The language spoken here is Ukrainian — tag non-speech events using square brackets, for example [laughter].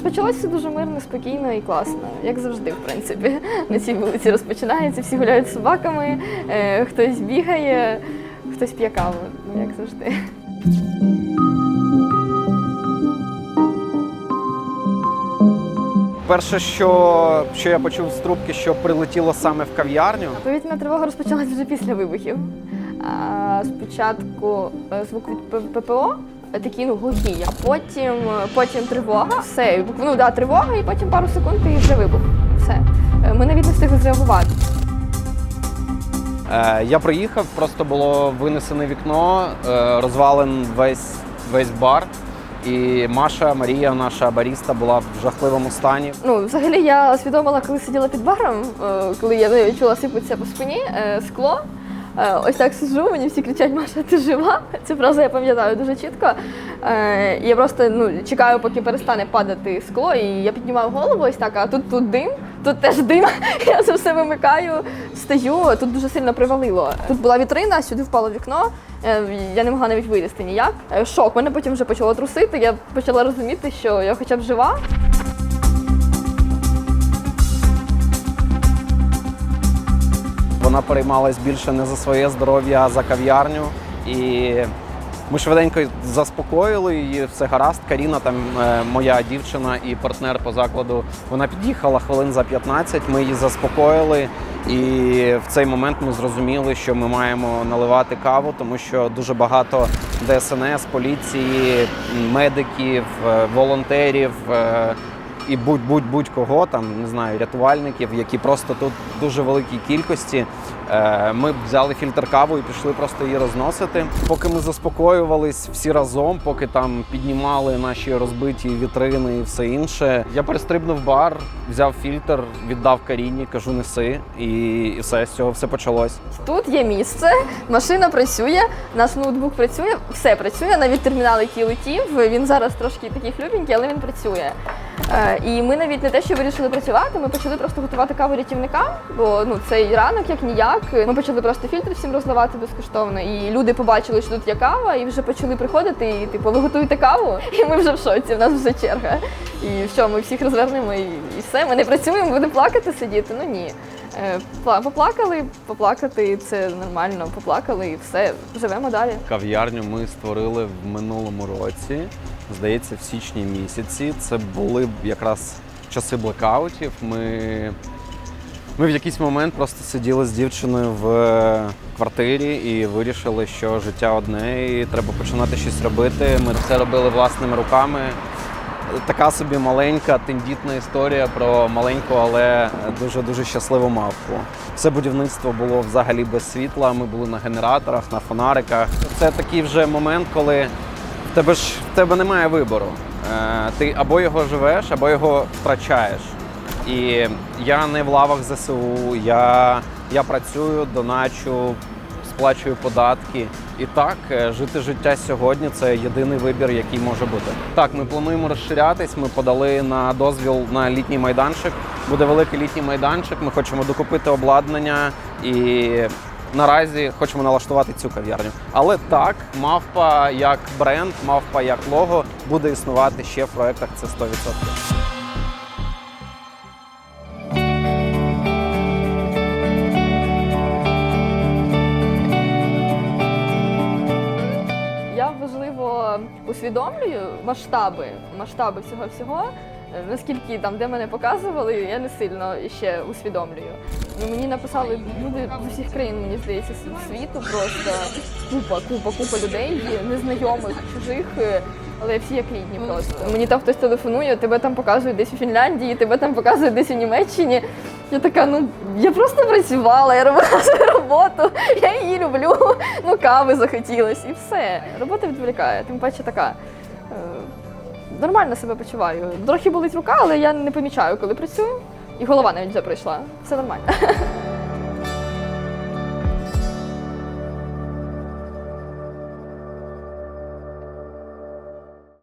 почалося все дуже мирно, спокійно і класно, як завжди, в принципі. На цій вулиці розпочинається, всі гуляють з собаками, е, хтось бігає, хтось п'є каву, ну як завжди. Перше, що, що я почув з трубки, що прилетіло саме в кав'ярню. Повітряна тривога розпочалась вже після вибухів. А, спочатку е, звук від ППО. Такий ну глухий, а потім, потім тривога. Все, ну да, тривога, і потім пару секунд і вже вибух. Все. Е, Ми навіть не встигли зреагувати. Е, я приїхав, просто було винесене вікно, е, розвален весь, весь бар. І Маша, Марія, наша баріста, була в жахливому стані. Ну, взагалі я усвідомила, коли сиділа під баром, коли я ну, відчула сипатися по спині, скло. Е, Ось так сиджу, мені всі кричать, Маша, ти жива? Цю фразу я пам'ятаю дуже чітко. Е, Я просто ну, чекаю, поки перестане падати скло, і я піднімаю голову ось так, а тут тут дим, тут теж дим. [laughs] Я це все вимикаю, стою, тут дуже сильно привалило. Тут була вітрина, сюди впало вікно. Е, Я не могла навіть вилізти ніяк. Шок. Мене потім вже почало трусити. Я почала розуміти, що я хоча б жива. Вона переймалась більше не за своє здоров'я, а за кав'ярню. І ми швиденько заспокоїли її, все гаразд. Каріна, там е, моя дівчина і партнер по закладу, вона під'їхала хвилин за 15, ми її заспокоїли. І в цей момент ми зрозуміли, що ми маємо наливати каву, тому що дуже багато ДСНС, поліції, медиків, е, волонтерів. І будь будь будь кого там не знаю, рятувальників, які просто тут в дуже великій кількості. Е, Ми взяли фільтр каву і пішли просто її розносити. Поки ми заспокоювались всі разом, поки там піднімали наші розбиті вітрини і все інше. Я перестрибнув бар, взяв фільтр, віддав Каріні, кажу, неси, і, все з цього все почалось. Тут є місце, машина працює, наш ноутбук працює, все працює, навіть термінал, який летів. Він зараз трошки такий хлюбенький, але він працює. Е, і ми навіть не те, що вирішили працювати, ми почали просто готувати каву рятівникам, бо ну цей ранок як ніяк. Ми почали просто фільтр всім роздавати безкоштовно. І люди побачили, що тут є кава, і вже почали приходити. І типу, ви готуєте каву? [laughs] І ми вже в шоці. В нас вже черга. І що, ми всіх розвернемо і, і все. Ми не працюємо, будемо плакати сидіти. Ну ні. Е, Поплакали, поплакати це нормально, поплакали і все, живемо далі. Кав'ярню ми створили в минулому році, здається, в січні місяці. Це були якраз часи блекаутів. Ми, ми в якийсь момент просто сиділи з дівчиною в квартирі і вирішили, що життя одне, і треба починати щось робити. Ми це робили власними руками. Така собі маленька тендітна історія про маленьку, але дуже дуже щасливу мавку. Все будівництво було взагалі без світла. Ми були на генераторах, на фонариках. Це такий вже момент, коли тебе ж в тебе немає вибору. Е, Ти або його живеш, або його втрачаєш. І я не в лавах ЗСУ, я, я працюю, доначу, сплачую податки. І так, е, жити життя сьогодні це єдиний вибір, який може бути. Так, ми плануємо розширятись. Ми подали на дозвіл на літній майданчик. Буде великий літній майданчик. Ми хочемо докупити обладнання і наразі хочемо налаштувати цю кав'ярню. Але так, мавпа як бренд, мавпа як лого буде існувати ще в проектах. Це 100%. Я важливо усвідомлюю масштаби, масштаби всього всього. Е, Наскільки там, де мене показували, я не сильно ще усвідомлюю. Ну, мені написали люди з усіх країн, мені здається, світу просто купа, купа, купа людей, незнайомих, чужих. е, Але всі як рідні просто. Мені там хтось телефонує, тебе там показують десь у Фінляндії, тебе там показують десь у Німеччині. Я така, ну я просто працювала, я робила свою [laughs] роботу, я її люблю. Ну, кави захотілось і все. Робота відволікає, тим паче така. Нормально себе почуваю. Трохи болить рука, але я не помічаю, коли працюю. І голова навіть вже прийшла. Все нормально. [laughs]